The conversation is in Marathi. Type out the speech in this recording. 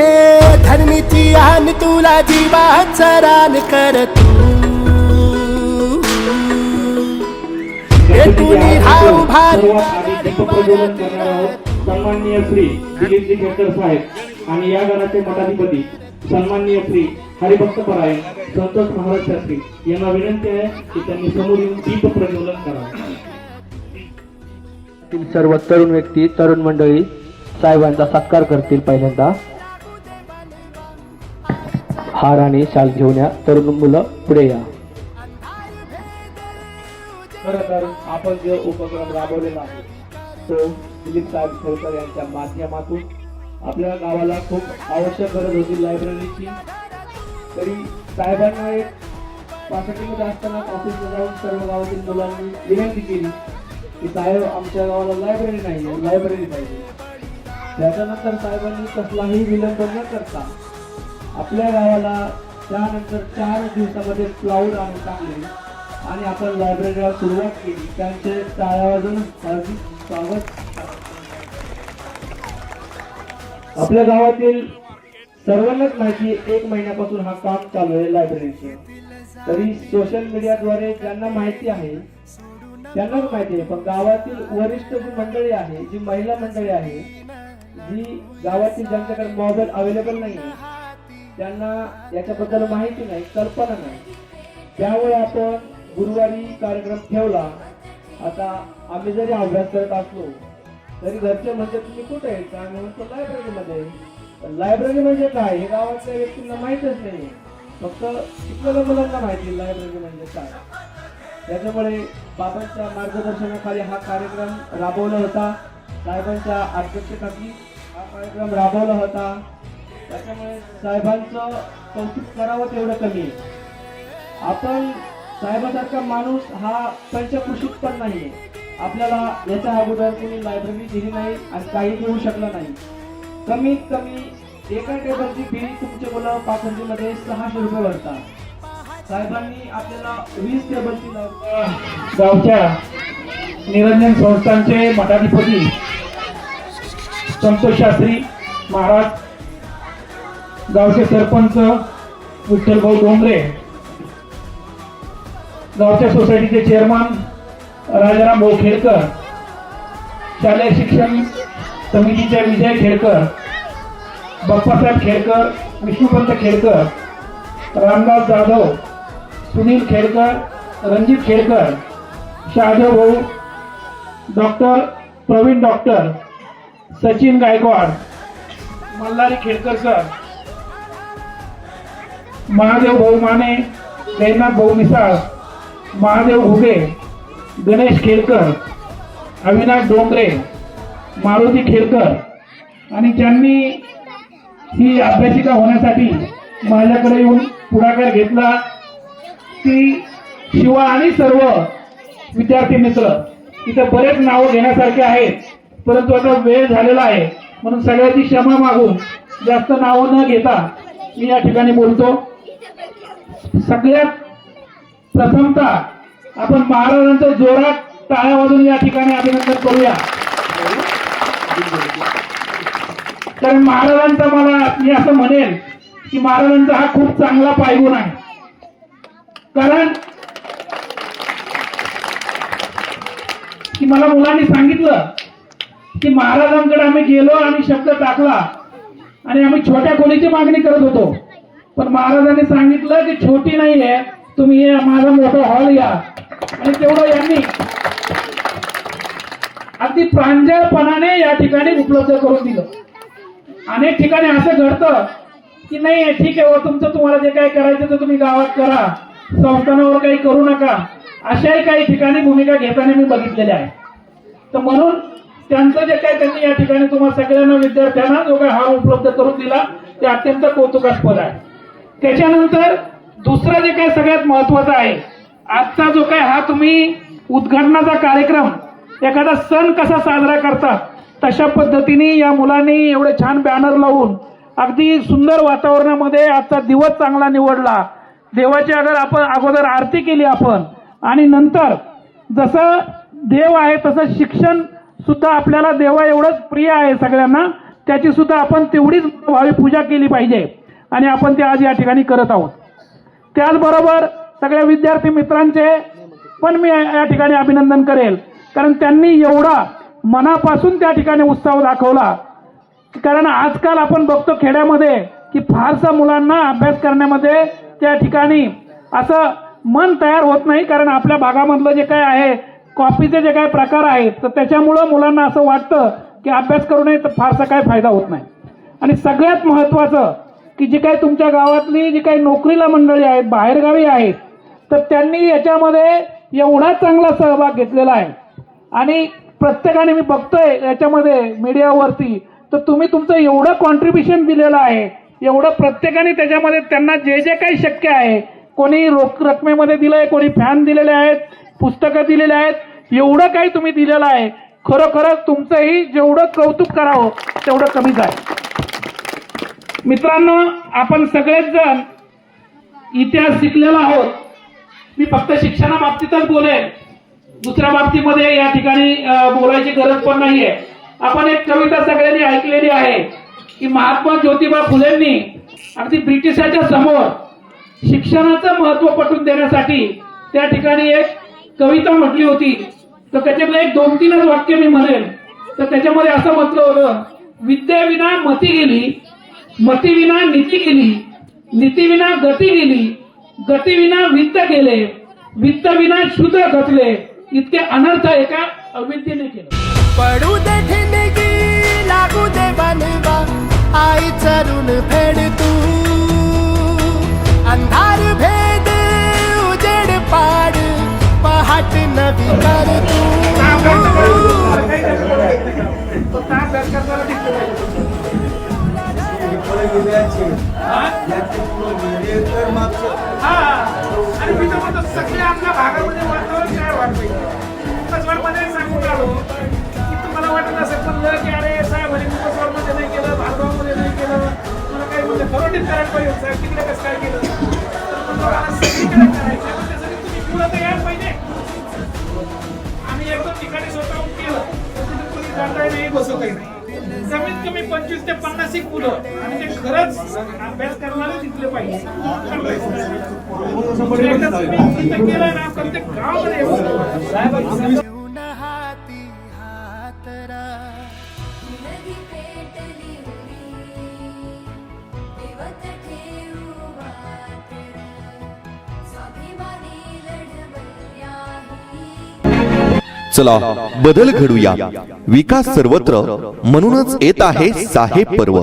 हे धर्मीची आन तुला जीवाचा रान कर तू. हे सन्माननीय श्री दिलीपजी खेडकर साहेब आणि या गणाचे मठाधिपती सन्माननीय श्री हरिभक्त परायण संतोष महाराज शास्त्री यांना विनंती आहे की त्यांनी समोर येऊन दीप प्रज्वलन करावं. तील सर्व तरुण व्यक्ती तरुण मंडळी साहेबांचा सत्कार करतील पहिल्यांदा. हार आणि शाल घेऊन या तरुण मुलं पुढे या. खरं तर आपण जो उपक्रम राबवलेला आहे तो दिलीप साहेब खेळकर यांच्या माध्यमातून आपल्या गावाला खूप आवश्यक गरज होती लायब्ररीची तरी साहेबांना एक पासष्टीमध्ये असताना ऑफिसला जाऊन सर्व गावातील मुलांनी विनंती केली की साहेब आमच्या गावाला लायब्ररी नाही आहे लायब्ररी पाहिजे. त्याच्यानंतर साहेबांनी कसलाही विलंब न करता आपल्या गावाला त्यानंतर चार दिवसामध्ये क्लाऊड आणून टाकले. आणि आपण लायब्ररीला सुरुवात केली. त्यांचे टाळ्या वाजून हार्दिक स्वागत. आपल्या गावातील सर्वांनाच माहिती एक महिन्यापासून हा काम चालू आहे लायब्ररीचे तरी सोशल मीडियाद्वारे ज्यांना माहिती आहे त्यांनाच माहिती आहे. पण गावातील वरिष्ठ जी मंडळी आहे जी महिला मंडळी आहे जी गावातील ज्यांच्याकडे मोबाईल अवेलेबल नाही आहे त्यांना याच्याबद्दल माहिती नाही कल्पना नाही. त्यामुळे आपण गुरुवारी कार्यक्रम ठेवला. आता आम्ही जरी अभ्यास करत असलो तरी घरचे म्हणजे तुम्ही कुठे आहे? आम्ही म्हणतो लायब्ररीमध्ये लायब्ररी म्हणजे काय? हे गावातल्या व्यक्तींना माहीतच नाही फक्त शिकलेल्या मुलांना माहिती लायब्ररी म्हणजे काय. त्याच्यामुळे बाबांच्या मार्गदर्शनाखाली हा कार्यक्रम राबवला होता. साहेबांच्या अध्यक्षतेखाली हा कार्यक्रम राबवला होता. त्याच्यामुळे साहेबांचं कौतुक करावं तेवढं कमी आपण साहेबासारखा माणूस हा पंचकृषीत पण नाही आपल्याला याच्या अगोदर कोणी लायब्ररी दिली नाही आणि काही देऊ शकलं नाही. कमीत कमी एका टेबलची फी तुमचे मुलं पाचंजीमध्ये सहाशे रुपये भरतात. साहेबांनी आपल्याला वीस टेबलची गावच्या निरंजन संस्थांचे मठाधिपती संतोष शास्त्री महाराज गावचे सरपंच विठ्ठलभाऊ डोंगरे गावच्या सोसायटीचे चेअरमन राजाराम भाऊ खेडकर शालेय शिक्षण समितीचे विजय खेडकर बाप्पासाहेब खेडकर विष्णुपंत खेडकर रामदास जाधव सुनील खेडकर रणजित खेडकर शहादेव भाऊ doctor Pravin doctor Sachin Gaikwad Malhari Khedkar sir Mahadev भाऊ माने जयनाथ भाऊ मिसाळ महादेव घुगे गणेश खेळकर अविनाश डोंगरे मारुती खेळकर आणि ज्यांनी ही अभ्यासिका होण्यासाठी माझ्याकडे येऊन पुढाकार घेतला ती शिवा आणि सर्व विद्यार्थी मित्र इथं बरेच नावं घेण्यासारखे आहेत परंतु आता वेळ झालेला आहे म्हणून सगळ्याची क्षमा मागून जास्त नावं न घेता मी या ठिकाणी बोलतो. सगळ्यात प्रथमतः आपण महाराजांच्या जोरात टाळ्या वाजून या ठिकाणी अभिनंदन करूया. कारण महाराजांचा मला मी असं म्हणेल की महाराजांचा हा खूप चांगला पायगुण आहे. कारण की मला मुलांनी सांगितलं की महाराजांकडे आम्ही गेलो आणि शब्द टाकला आणि आम्ही छोट्या खोलीची मागणी करत होतो. पण महाराजांनी सांगितलं की छोटी नाही आहे तुम्ही हे माझा मोठा हॉल या. आणि तेवढं यांनी अगदी प्रांजळपणाने या ठिकाणी उपलब्ध करून दिलं. अनेक ठिकाणी असं घडतं की नाही ठीक आहे हो, तुमचं तुम्हाला जे काही करायचं ते तुम्ही गावात करा. संस्थानावर काही करू नका. अशाही काही ठिकाणी भूमिका घेताना मी बघितलेल्या आहे तर म्हणून त्यांचं जे काही त्यांनी या ठिकाणी तुम्हाला सगळ्यांना विद्यार्थ्यांना जो काही हा उपलब्ध करून दिला ते अत्यंत कौतुकास्पद आहे. त्याच्यानंतर दुसरं जे काही सगळ्यात महत्वाचं आहे आजचा जो काही हा तुम्ही उद्घाटनाचा कार्यक्रम एखादा सण कसा साजरा करतात तशा पद्धतीने या मुलांनी एवढे छान बॅनर लावून अगदी सुंदर वातावरणामध्ये आजचा दिवस चांगला निवडला. देवाची अगर आपण अगोदर आरती केली आपण आणि नंतर जसं देव आहे तसं शिक्षण सुद्धा आपल्याला देवा एवढंच प्रिय आहे सगळ्यांना त्याची सुद्धा आपण तेवढीच भावी पूजा केली पाहिजे. आणि आपण ते आज या ठिकाणी करत आहोत. त्याचबरोबर सगळ्या विद्यार्थी मित्रांचे पण मी या ठिकाणी अभिनंदन करेल. कारण त्यांनी एवढा मनापासून त्या ठिकाणी उत्साह दाखवला. कारण आजकाल आपण बघतो खेड्यामध्ये की फारसा मुलांना अभ्यास करण्यामध्ये त्या ठिकाणी असं मन तयार होत नाही. कारण आपल्या भागामधलं जे काय आहे कॉपीचे जे काय प्रकार आहेत तर त्याच्यामुळं मुलांना असं वाटतं की अभ्यास करू नये तर फारसा काय फायदा होत नाही. आणि सगळ्यात महत्त्वाचं की जी काही तुमच्या गावातली जी काही नोकरीला मंडळी आहेत बाहेरगावी आहेत तर त्यांनी याच्यामध्ये एवढा चांगला सहभाग घेतलेला आहे. आणि प्रत्येकाने मी बघतोय याच्यामध्ये मीडियावरती तर तुम्ही तुमचं एवढं कॉन्ट्रीब्युशन दिलेलं आहे एवढं प्रत्येकाने त्याच्यामध्ये त्यांना जे जे काही शक्य आहे कोणी रोख रकमेमध्ये दिलंय कोणी फॅन दिलेले आहेत पुस्तकं दिलेले आहेत एवढं काही तुम्ही दिलेलं आहे. खरोखरच तुमचंही जेवढं कौतुक करावं तेवढं कमीच आहे. मित्रांनो आपण सगळेच जण इतिहास शिकलेला आहोत. मी फक्त शिक्षणाबाबतीतच बोलेन. दुसऱ्या बाबतीमध्ये या ठिकाणी बोलायची गरज पण नाहीये. आपण एक कविता सगळ्यांनी ऐकलेली आहे की महात्मा ज्योतिबा फुलेंनी अगदी ब्रिटिशाच्या समोर शिक्षणाचं महत्त्व पटवून देण्यासाठी त्या ठिकाणी एक कविता म्हटली होती. तर त्याच्यातलं एक दोन तीनच वाक्य मी म्हणेन. तर त्याच्यामध्ये असं म्हटलं होतं विद्येविना मती गेली मतीविना नीती गेली नीतीविना गती गेली गतीविना वित्त गेले वित्त विना शूद्र घटले इतके अनर्थ एका अविद्येने केले. पडू दे लागू दे बनवा आई चरून फेड तू. हा? आणि मी तर म्हणतो सगळ्या आपल्या भागामध्ये वातावरण काय वाटतंय? उपस्वरमध्ये सांगून आलो की तुम्हाला वाटत असेल म्हणलं की अरे साहेब म्हणे उपस्वरमध्ये नाही केलं भार्गवामध्ये नाही केलं. मला काही म्हणजे फरोटीत करायला पाहिजे साहेब तिकडे कसं काय केलं? सगळीकडे करायचं. पण त्यासाठी तुम्ही पुढं तर यायला पाहिजे. आम्ही एक दोन ठिकाणी स्वतःहून केलं. तर तिथे कोणी जाताही नाही बसतही नाही. कमीत कमी पंचवीस ते पन्नास एक मुलं. आणि ते खरंच अभ्यास करणारे तिथले पाहिजे. एकदा तुम्ही केलं ना प्रत्येक गावामध्ये चला बदल घडूया. विकास सर्वत्र म्हणूनच येत आहे साहेब पर्व.